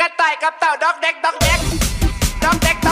กระต่ายกับเต่าด็อกเด็กด็อกเด็กด็อกเด็ก